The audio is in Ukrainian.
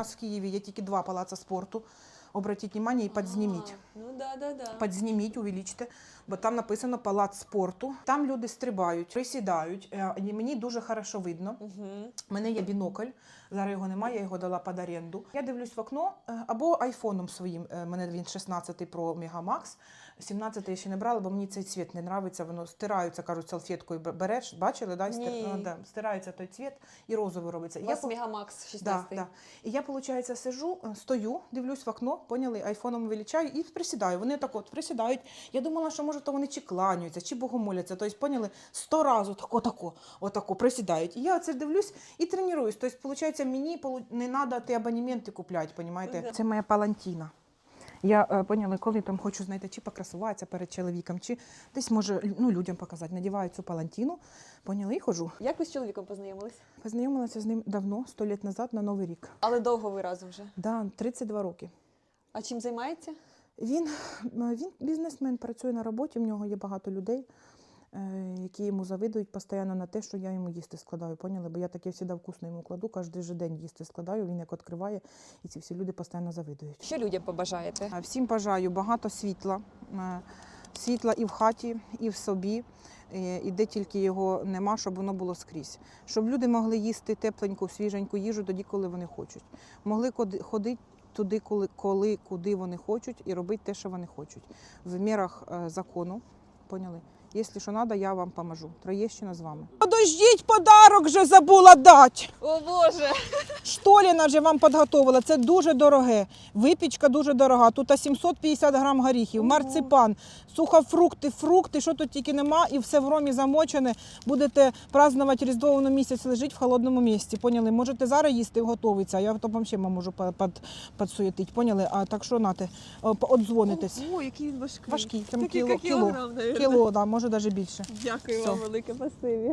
У нас в Києві є тільки два палаци спорту. Обратіть увагу і підзніміть. Ну да, да, да. Підзніміть, увеличте, бо там написано палац спорту. Там люди стрибають, присідають. е, мені дуже хорошо видно. Угу. У мене є бінокль, зараз його немає, я його дала під оренду. Я дивлюсь в окно е, або айфоном своїм. е, Мене він 16 Pro Mega Max. 17 я ще не брала, бо мені цей цвіт не нравиться. Воно стираються, кажуть, салфеткою береш. Бачили, да? Стир... Ні. Ну, да, стирається той цвіт і розовий робиться. У І вас по- Мегамакс 16. Да, да. І я, виходить, сижу, е, стою, дивлюсь в окно, поняли, айфоном вилічаю і присідаю. Вони так от присідають. Я думала, що може то вони чи кланяються, чи богомоляться. Тобто, поняли, сто разів отако, отако, отако присідають. І я оце дивлюсь і тренуюсь. Тобто, виходить, мені не треба ті абонементи купляти, понімаєте? Це моя палантіна. Я е, поняли, коли там хочу, знаєте, чи покрасуватися перед чоловіком, чи десь може ну, людям показати. Надіваю цю палантіну, поняли, і хожу. Як ви з чоловіком познайомились? Познайомилася з ним давно, сто років назад, на Новий рік. Але довго ви разом вже. Да, 32 роки. А чим займається? Він, е, він бізнесмен, працює на роботі, в нього є багато людей, які йому завидують постійно на те, що я йому їсти складаю. Поняли? Бо я таке завжди вкусно йому кладу, кожен же день їсти складаю, він як відкриває, і ці всі люди постійно завидують. Що людям побажаєте? Всім бажаю багато світла. е, Світла і в хаті, і в собі, е, і де тільки його нема, щоб воно було скрізь. Щоб люди могли їсти тепленьку, свіженьку їжу тоді, коли вони хочуть. Могли ходити туди, коли, коли куди вони хочуть, і робити те, що вони хочуть. В мірах е, закону. Поняли? Якщо що треба, я вам поможу. Троєщина з вами. Подождіть, подарок вже забула дати. О Боже! Штоліна вже вам підготовила. Це дуже дороге. Випічка дуже дорога. Тут 750 грам горіхів, марципан, сухофрукти, фрукти, що тут тільки нема, і все в ромі замочене. Будете празднувати Різдво, воно місяць лежить в холодному місці. Поняли? Можете зараз їсти, готовиться. Я то вам ще можу під, під, підсуєтити. Поняли? А так що нате, одзвонитесь. О, який він важкий. Важкий, там кіло, кіло, кіло, да, може навіть більше. Дякую Все. вам велике, спасибі.